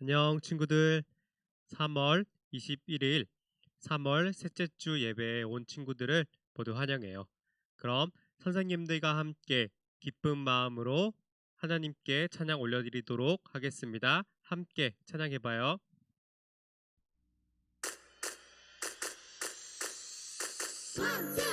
안녕 친구들. 3월 21일 3월 셋째 주 예배에 온 친구들을 모두 환영해요. 그럼 선생님들과 함께 기쁜 마음으로 하나님께 찬양 올려드리도록 하겠습니다. 함께 찬양해봐요. 왕자!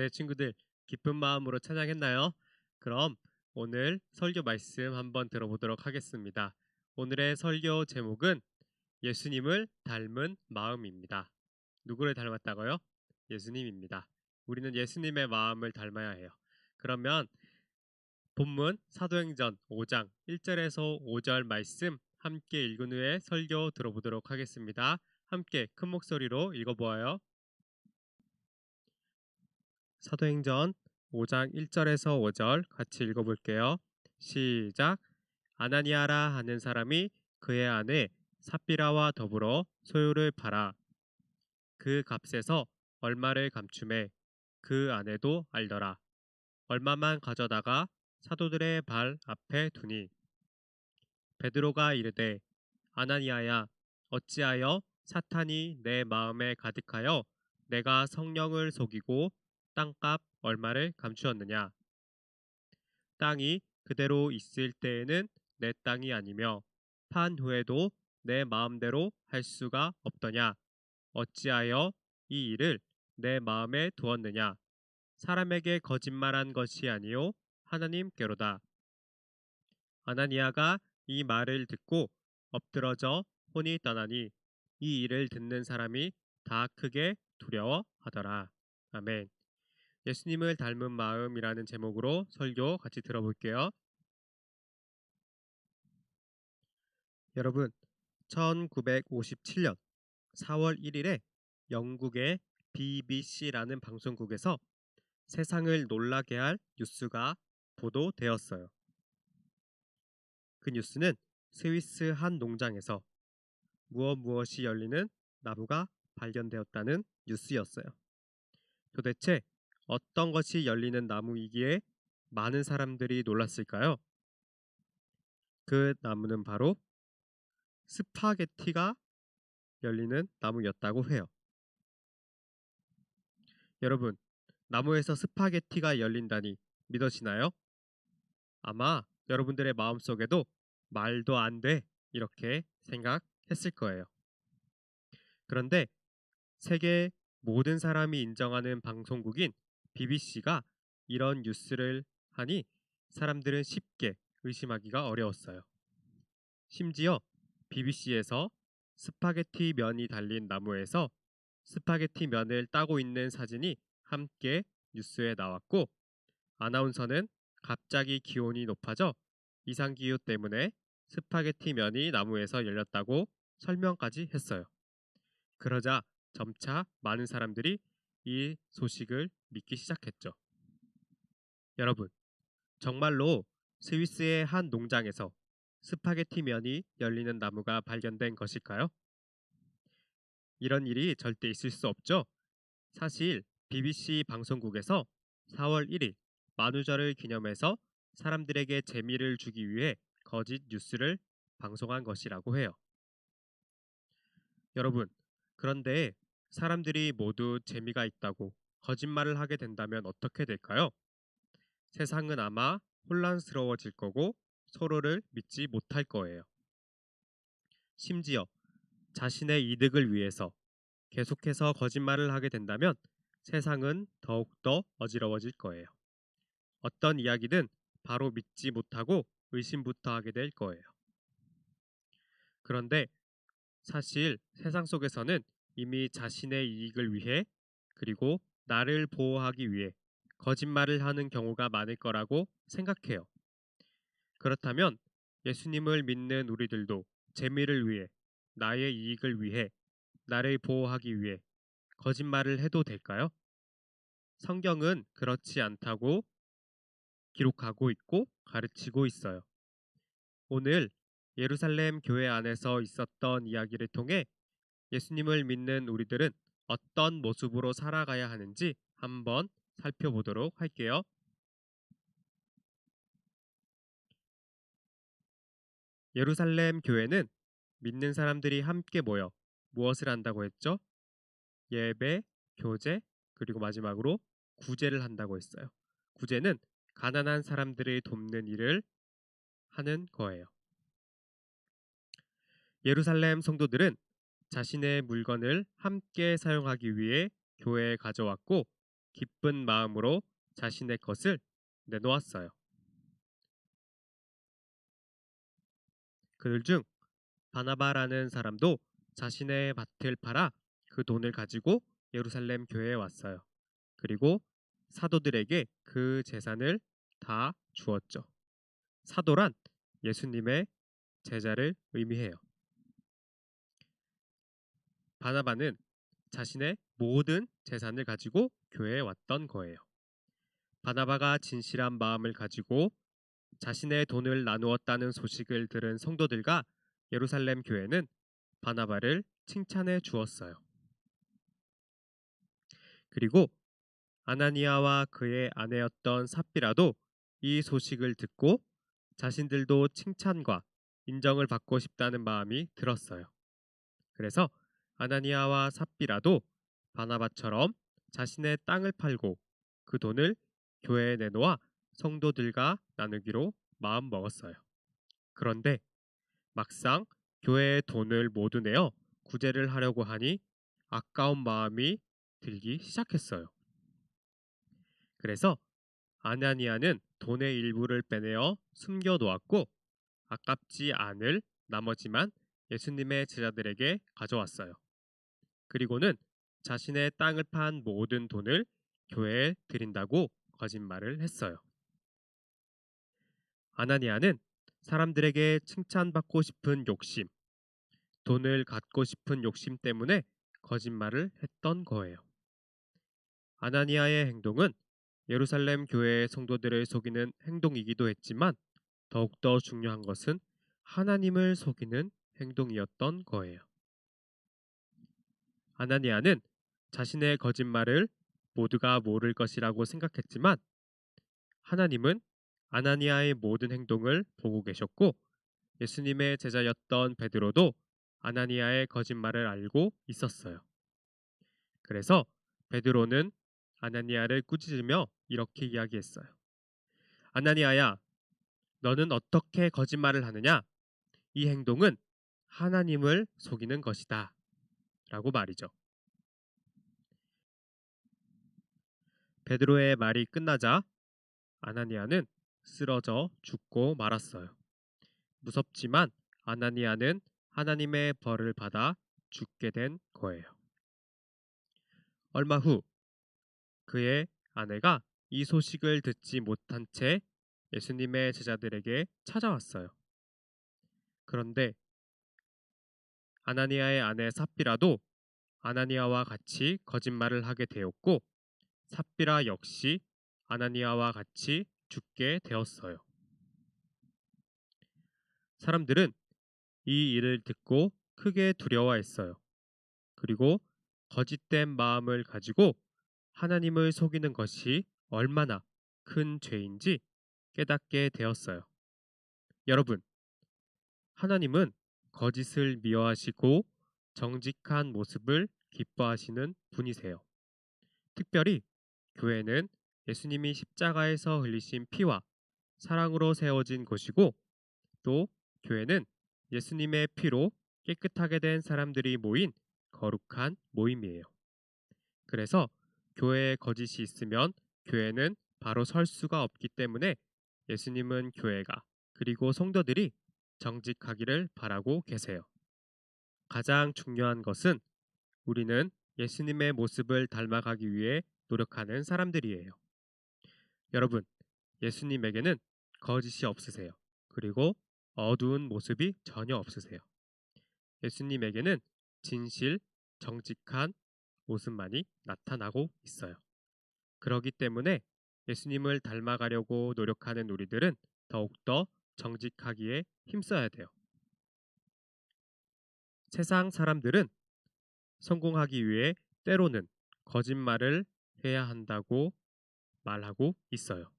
네, 친구들 기쁜 마음으로 찬양했나요? 그럼 오늘 설교 말씀 한번 들어보도록 하겠습니다. 오늘의 설교 제목은 예수님을 닮은 마음입니다. 누구를 닮았다고요? 예수님입니다. 우리는 예수님의 마음을 닮아야 해요. 그러면 본문 사도행전 5장 1절에서 5절 말씀 함께 읽은 후에 설교 들어보도록 하겠습니다. 함께 큰 목소리로 읽어보아요. 사도행전 5장 1절에서 5절 같이 읽어볼게요. 시작. 아나니아라 하는 사람이 그의 아내 삽비라와 더불어 소유를 팔아 그 값에서 얼마를 감춤해 그 아내도 알더라. 얼마만 가져다가 사도들의 발 앞에 두니 베드로가 이르되 아나니아야 어찌하여 사탄이 내 마음에 가득하여 내가 성령을 속이고 땅값 얼마를 감추었느냐 땅이 그대로 있을 때에는 내 땅이 아니며 판 후에도 내 마음대로 할 수가 없더냐 어찌하여 이 일을 내 마음에 두었느냐 사람에게 거짓말한 것이 아니요 하나님께로다 아나니아가 이 말을 듣고 엎드러져 혼이 떠나니 이 일을 듣는 사람이 다 크게 두려워하더라. 아멘. 예수님을 닮은 마음이라는 제목으로 설교 같이 들어볼게요. 여러분, 1957년 4월 1일에 영국의 BBC라는 방송국에서 세상을 놀라게 할 뉴스가 보도되었어요. 그 뉴스는 스위스 한 농장에서 무엇 무엇이 열리는 나무가 발견되었다는 뉴스였어요. 도대체 어떤 것이 열리는 나무이기에 많은 사람들이 놀랐을까요? 그 나무는 바로 스파게티가 열리는 나무였다고 해요. 여러분, 나무에서 스파게티가 열린다니 믿어지나요? 아마 여러분들의 마음속에도 말도 안 돼 이렇게 생각했을 거예요. 그런데 세계 모든 사람이 인정하는 방송국인 BBC가 이런 뉴스를 하니 사람들은 쉽게 의심하기가 어려웠어요. 심지어 BBC에서 스파게티 면이 달린 나무에서 스파게티 면을 따고 있는 사진이 함께 뉴스에 나왔고 아나운서는 갑자기 기온이 높아져 이상기후 때문에 스파게티 면이 나무에서 열렸다고 설명까지 했어요. 그러자 점차 많은 사람들이 이 소식을 믿기 시작했죠. 여러분, 정말로 스위스의 한 농장에서 스파게티 면이 열리는 나무가 발견된 것일까요? 이런 일이 절대 있을 수 없죠. 사실 BBC 방송국에서 4월 1일 만우절을 기념해서 사람들에게 재미를 주기 위해 거짓 뉴스를 방송한 것이라고 해요. 여러분, 그런데 사람들이 모두 재미가 있다고 거짓말을 하게 된다면 어떻게 될까요? 세상은 아마 혼란스러워질 거고 서로를 믿지 못할 거예요. 심지어 자신의 이득을 위해서 계속해서 거짓말을 하게 된다면 세상은 더욱더 어지러워질 거예요. 어떤 이야기든 바로 믿지 못하고 의심부터 하게 될 거예요. 그런데 사실 세상 속에서는 이미 자신의 이익을 위해 그리고 나를 보호하기 위해 거짓말을 하는 경우가 많을 거라고 생각해요. 그렇다면 예수님을 믿는 우리들도 재미를 위해 나의 이익을 위해 나를 보호하기 위해 거짓말을 해도 될까요? 성경은 그렇지 않다고 기록하고 있고 가르치고 있어요. 오늘 예루살렘 교회 안에서 있었던 이야기를 통해 예수님을 믿는 우리들은 어떤 모습으로 살아가야 하는지 한번 살펴보도록 할게요. 예루살렘 교회는 믿는 사람들이 함께 모여 무엇을 한다고 했죠? 예배, 교제, 그리고 마지막으로 구제를 한다고 했어요. 구제는 가난한 사람들을 돕는 일을 하는 거예요. 예루살렘 성도들은 자신의 물건을 함께 사용하기 위해 교회에 가져왔고 기쁜 마음으로 자신의 것을 내놓았어요. 그들 중 바나바라는 사람도 자신의 밭을 팔아 그 돈을 가지고 예루살렘 교회에 왔어요. 그리고 사도들에게 그 재산을 다 주었죠. 사도란 예수님의 제자를 의미해요. 바나바는 자신의 모든 재산을 가지고 교회에 왔던 거예요. 바나바가 진실한 마음을 가지고 자신의 돈을 나누었다는 소식을 들은 성도들과 예루살렘 교회는 바나바를 칭찬해 주었어요. 그리고 아나니아와 그의 아내였던 삽비라도 이 소식을 듣고 자신들도 칭찬과 인정을 받고 싶다는 마음이 들었어요. 그래서 아나니아와 삽비라도 바나바처럼 자신의 땅을 팔고 그 돈을 교회에 내놓아 성도들과 나누기로 마음 먹었어요. 그런데 막상 교회의 돈을 모두 내어 구제를 하려고 하니 아까운 마음이 들기 시작했어요. 그래서 아나니아는 돈의 일부를 빼내어 숨겨 놓았고 아깝지 않을 나머지만 예수님의 제자들에게 가져왔어요. 그리고는 자신의 땅을 판 모든 돈을 교회에 드린다고 거짓말을 했어요. 아나니아는 사람들에게 칭찬받고 싶은 욕심, 돈을 갖고 싶은 욕심 때문에 거짓말을 했던 거예요. 아나니아의 행동은 예루살렘 교회의 성도들을 속이는 행동이기도 했지만 더욱더 중요한 것은 하나님을 속이는 행동이었던 거예요. 아나니아는 자신의 거짓말을 모두가 모를 것이라고 생각했지만 하나님은 아나니아의 모든 행동을 보고 계셨고 예수님의 제자였던 베드로도 아나니아의 거짓말을 알고 있었어요. 그래서 베드로는 아나니아를 꾸짖으며 이렇게 이야기했어요. 아나니아야, 너는 어떻게 거짓말을 하느냐? 이 행동은 하나님을 속이는 것이다. 라고 말이죠. 베드로의 말이 끝나자 아나니아는 쓰러져 죽고 말았어요. 무섭지만 아나니아는 하나님의 벌을 받아 죽게 된 거예요. 얼마 후 그의 아내가 이 소식을 듣지 못한 채 예수님의 제자들에게 찾아왔어요. 그런데 아나니아의 아내 삽비라도 아나니아와 같이 거짓말을 하게 되었고 삽비라 역시 아나니아와 같이 죽게 되었어요. 사람들은 이 일을 듣고 크게 두려워했어요. 그리고 거짓된 마음을 가지고 하나님을 속이는 것이 얼마나 큰 죄인지 깨닫게 되었어요. 여러분, 하나님은 거짓을 미워하시고 정직한 모습을 기뻐하시는 분이세요. 특별히 교회는 예수님이 십자가에서 흘리신 피와 사랑으로 세워진 곳이고 또 교회는 예수님의 피로 깨끗하게 된 사람들이 모인 거룩한 모임이에요. 그래서 교회에 거짓이 있으면 교회는 바로 설 수가 없기 때문에 예수님은 교회가 그리고 성도들이 정직하기를 바라고 계세요. 가장 중요한 것은 우리는 예수님의 모습을 닮아가기 위해 노력하는 사람들이에요. 여러분, 예수님에게는 거짓이 없으세요. 그리고 어두운 모습이 전혀 없으세요. 예수님에게는 진실, 정직한 모습만이 나타나고 있어요. 그러기 때문에 예수님을 닮아가려고 노력하는 우리들은 더욱더 정직하기에 힘써야 돼요. 세상 사람들은 성공하기 위해 때로는 거짓말을 해야 한다고 말하고 있어요.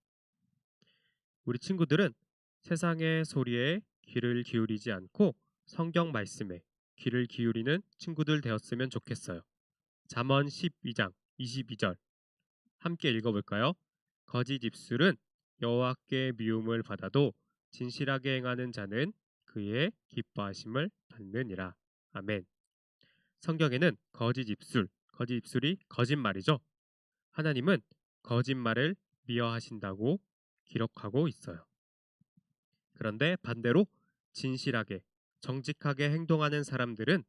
우리 친구들은 세상의 소리에 귀를 기울이지 않고 성경 말씀에 귀를 기울이는 친구들 되었으면 좋겠어요. 잠언 12장 22절 함께 읽어볼까요? 거짓 입술은 여호와께 미움을 받아도 진실하게 행하는 자는 그의 기뻐하심을 받느니라. 아멘. 성경에는 거짓 입술, 거짓 입술이 거짓말이죠. 하나님은 거짓말을 미워하신다고 기록하고 있어요. 그런데 반대로 진실하게, 정직하게 행동하는 사람들은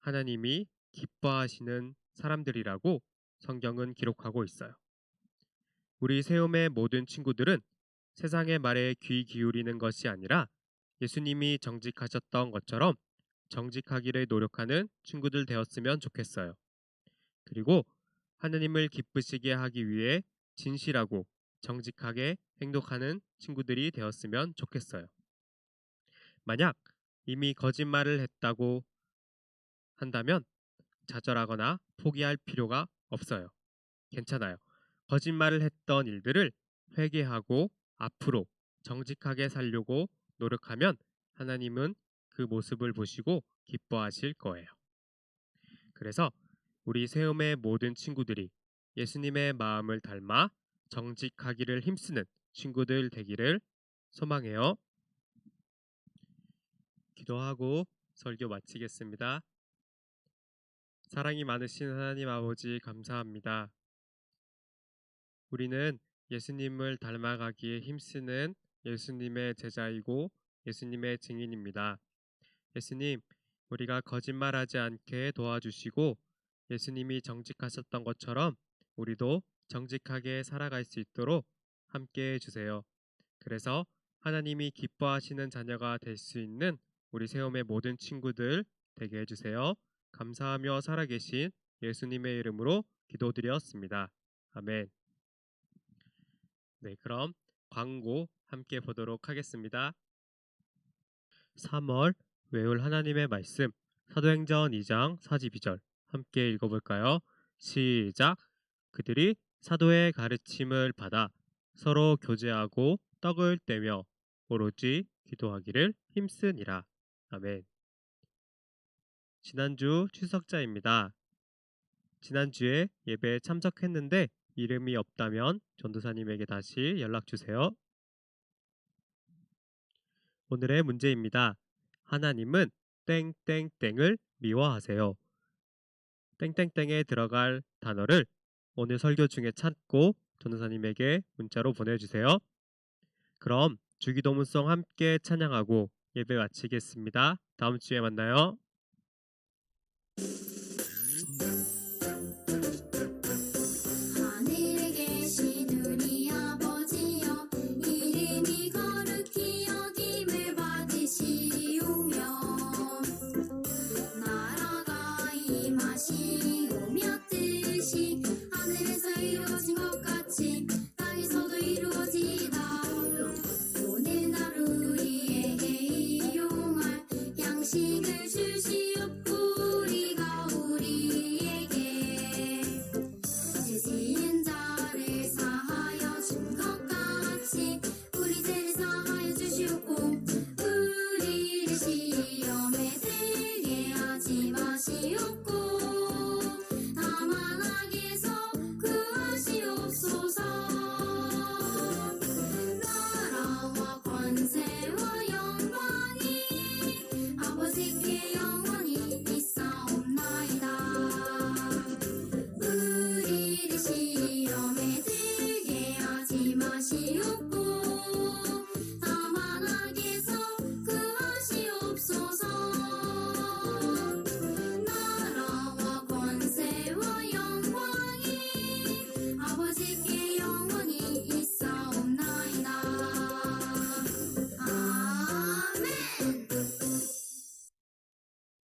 하나님이 기뻐하시는 사람들이라고 성경은 기록하고 있어요. 우리 세움의 모든 친구들은 세상의 말에 귀 기울이는 것이 아니라 예수님이 정직하셨던 것처럼 정직하기를 노력하는 친구들 되었으면 좋겠어요. 그리고 하나님을 기쁘시게 하기 위해 진실하고 정직하게 행동하는 친구들이 되었으면 좋겠어요. 만약 이미 거짓말을 했다고 한다면 좌절하거나 포기할 필요가 없어요. 괜찮아요. 거짓말을 했던 일들을 회개하고 앞으로 정직하게 살려고 노력하면 하나님은 그 모습을 보시고 기뻐하실 거예요. 그래서 우리 세움의 모든 친구들이 예수님의 마음을 닮아 정직하기를 힘쓰는 친구들 되기를 소망해요. 기도하고 설교 마치겠습니다. 사랑이 많으신 하나님 아버지 감사합니다. 우리는 예수님을 닮아가기에 힘쓰는 예수님의 제자이고 예수님의 증인입니다. 예수님, 우리가 거짓말하지 않게 도와주시고 예수님이 정직하셨던 것처럼 우리도 정직하게 살아갈 수 있도록 함께 해주세요. 그래서 하나님이 기뻐하시는 자녀가 될 수 있는 우리 세움의 모든 친구들 되게 해주세요. 감사하며 살아계신 예수님의 이름으로 기도드렸습니다. 아멘. 네, 그럼 광고 함께 보도록 하겠습니다. 3월 외울 하나님의 말씀 사도행전 2장 42절 함께 읽어볼까요? 시작. 그들이 사도의 가르침을 받아 서로 교제하고 떡을 떼며 오로지 기도하기를 힘쓰니라. 아멘. 지난주 추석자입니다. 지난주에 예배에 참석했는데 이름이 없다면 전도사님에게 다시 연락 주세요. 오늘의 문제입니다. 하나님은 땡땡땡을 미워하세요. 땡땡땡에 들어갈 단어를 오늘 설교 중에 찾고 전도사님에게 문자로 보내주세요. 그럼 주기도문송 함께 찬양하고 예배 마치겠습니다. 다음 주에 만나요.